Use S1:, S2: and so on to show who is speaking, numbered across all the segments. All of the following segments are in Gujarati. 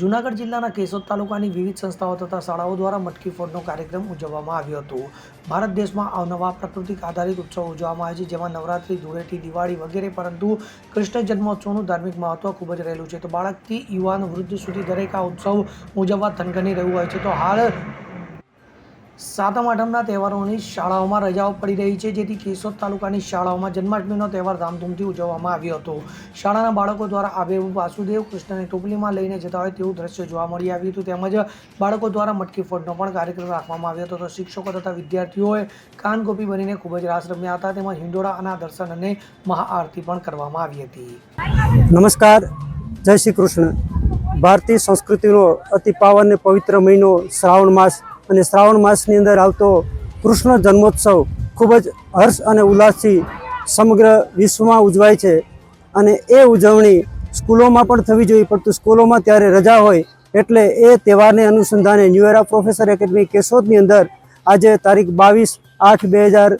S1: જૂનાગઢ જિલ્લાના કેશોદ તાલુકાની વિવિધ સંસ્થાઓ તથા શાળાઓ દ્વારા મટકી ફોડનો કાર્યક્રમ ઉજવવામાં આવ્યો હતો. ભારત દેશમાં અવનવા પ્રાકૃતિક આધારિત ઉત્સવ ઉજવવામાં આવે છે, જેમાં નવરાત્રિ, ધૂળેટી, દિવાળી વગેરે, પરંતુ કૃષ્ણ જન્મોત્સવનું ધાર્મિક મહત્વ ખૂબ જ રહેલું છે. તો બાળકથી યુવાન વૃદ્ધ સુધી દરેક આ ઉત્સવ ઉજવવા થનગની રહ્યું હોય છે. તો હાલ સાતમ આઠમના તહેવારોની શાળાઓમાં રજાઓ પડી રહી છે, જેથી કેશોદ તાલુકાની શાળાઓમાં જન્માષ્ટમીનો તહેવાર ધામધૂમથી ઉજવવામાં આવ્યો હતો. શાળાના બાળકો દ્વારા આબેહૂબ વાસુદેવ કૃષ્ણને ટોપલીમાં લઈને જતા હોય તેવું દ્રશ્ય જોવા મળી આવ્યું હતું. તેમજ બાળકો દ્વારા મટકી ફોડનો પણ કાર્યક્રમ રાખવામાં આવ્યો હતો. તો શિક્ષકો તથા વિદ્યાર્થીઓએ કાન ગોપી બનીને ખૂબ જ રાસ રમ્યા હતા. તેમજ હિંડોળા અના દર્શન અને મહાઆરતી પણ કરવામાં આવી હતી.
S2: નમસ્કાર. જય શ્રી કૃષ્ણ. ભારતીય સંસ્કૃતિનો અતિ પાવન પવિત્ર મહિનો શ્રાવણ માસ અને શ્રાવણ માસની અંદર આવતો કૃષ્ણ જન્મોત્સવ ખૂબ જ હર્ષ અને ઉલ્લાસથી સમગ્ર વિશ્વમાં ઉજવાય છે. અને એ ઉજવણી સ્કૂલોમાં પણ થવી જોઈએ, પરંતુ સ્કૂલોમાં ત્યારે રજા હોય એટલે એ તહેવારને અનુસંધાને ન્યુએરા પ્રોફેસર એકેડમી કેશોદની અંદર આજે તારીખ બાવીસ આઠ બે હજાર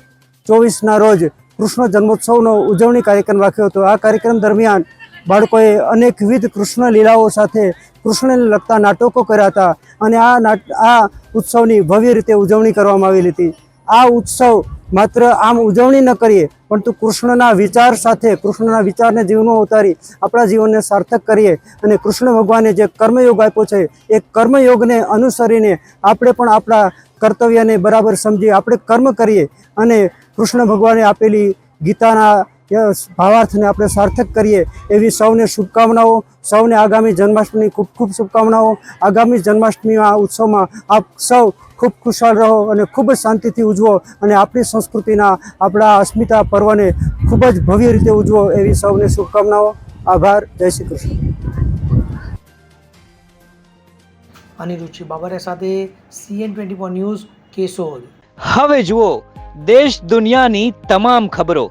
S2: ચોવીસના રોજ કૃષ્ણ જન્મોત્સવનો ઉજવણી કાર્યક્રમ રાખ્યો હતો. આ કાર્યક્રમ દરમિયાન બાળકોએ અનેકવિધ કૃષ્ણ લીલાઓ સાથે કૃષ્ણને લગતા નાટકો કર્યા હતા અને આ આ ઉત્સવની ભવ્ય રીતે ઉજવણી કરવામાં આવેલી હતી. આ ઉત્સવ માત્ર આમ ઉજવણી ન કરીએ, પરંતુ કૃષ્ણના વિચાર સાથે, કૃષ્ણના વિચારને જીવનમાં ઉતારી આપણા જીવનને સાર્થક કરીએ અને કૃષ્ણ ભગવાને જે કર્મયોગ આપ્યો છે, એ કર્મયોગને અનુસરીને આપણે પણ આપણા કર્તવ્યને બરાબર સમજી આપણે કર્મ કરીએ અને કૃષ્ણ ભગવાને આપેલી ગીતાના યસ, ભાવાર્થને આપણે સાર્થક કરીએ એવી સૌને શુભકામનાઓ સૌને આગામી જન્માષ્ટમીની ખૂબ ખૂબ શુભકામનાઓ. આગામી જન્માષ્ટમીના આ ઉત્સવમાં આપ સૌ ખૂબ ખુશાલ રહો અને ખૂબ જ શાંતિથી ઉજવો અને આપણી સંસ્કૃતિના આપણા અસ્મિતા પર્વને ખૂબ જ ભવ્ય રીતે ઉજવો એવી સૌને શુભકામનાઓ. આભાર. જય શ્રી કૃષ્ણ.
S1: અનિરુચિ બાબરિયા સાથે CN twenty four news Keshod.
S3: હવે જુઓ દેશ દુનિયાની તમામ ખબરો.